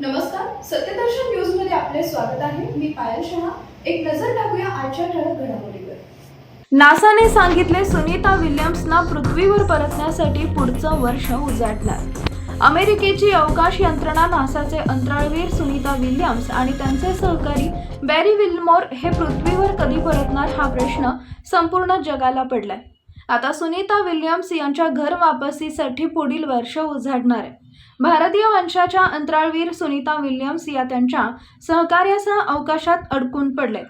नमस्कार सत्यदर्शन न्यूजमध्ये आपले स्वागत आहे. मी पायल शहा. एक नजर टाकूया आजच्या ठळक घडामोडीवर. नासाने सांगितले सुनीता विल्यम्सना पृथ्वीवर परतण्यासाठी पुढचं वर्ष उजाडणार अमेरिकेची अवकाश यंत्रणा नासाचे अंतराळवीर सुनीता विल्यम्स आणि त्यांचे सहकारी बॅरी विल्मोर हे पृथ्वीवर कधी परतणार हा प्रश्न संपूर्ण जगाला पडलाय. आता सुनीता विल्यम्स यांच्या घर वापसीसाठी पुढील वर्ष उजाडणार आहे. भारतीय वंशाच्या अंतराळवीर सुनीता विल्यम्स या त्यांच्या सहकार्यासह अवकाशात अडकून पडले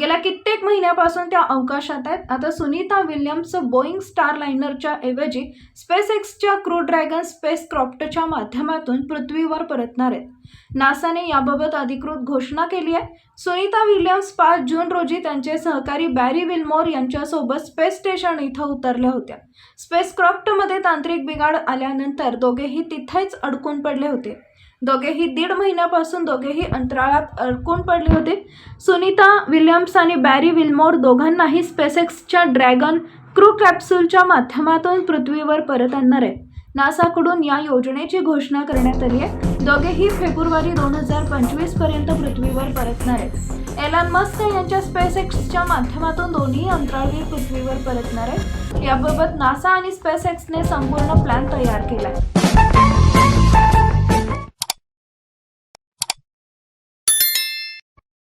गेल्या कित्येक महिन्यापासून त्या अवकाशात आहेत. आता सुनीता विल्यम्स बोईंग स्टार लायनरच्या ऐवजी स्पेस एक्सच्या क्रू ड्रॅगन स्पेस क्रॉप्टच्या माध्यमातून पृथ्वीवर परतणार आहेत. नासाने याबाबत अधिकृत घोषणा केली आहे. सुनीता विल्यम्स पाच जून रोजी त्यांचे सहकारी बॅरी विल्मोर यांच्यासोबत स्पेस स्टेशन इथं उतरल्या होत्या. स्पेस क्रॉप्टमध्ये तांत्रिक बिघाड आल्यानंतर दोघेही तिथेच अडकून पडले होते. दोघेही दीड महिन्यापासून दोघेही अंतराळात अडकून पडले होते. सुनीता विल्यम्स आणि बॅरी विल्मोर दोघांनाही स्पेसेक्सच्या ड्रॅगन क्रू कॅप्सूलच्या माध्यमातून पृथ्वीवर परत आणणार आहे नासाकडून या योजनेची घोषणा करण्यात आली आहे. दोघेही फेब्रुवारी दोन हजार पंचवीसपर्यंत पृथ्वीवर परतणार आहेत. एलन मस्क यांच्या स्पेसएक्सच्या माध्यमातून दोन्ही अंतराळवीर पृथ्वीवर परतणार आहेत. याबाबत नासा आणि स्पेसएक्सने संपूर्ण प्लॅन तयार केला आहे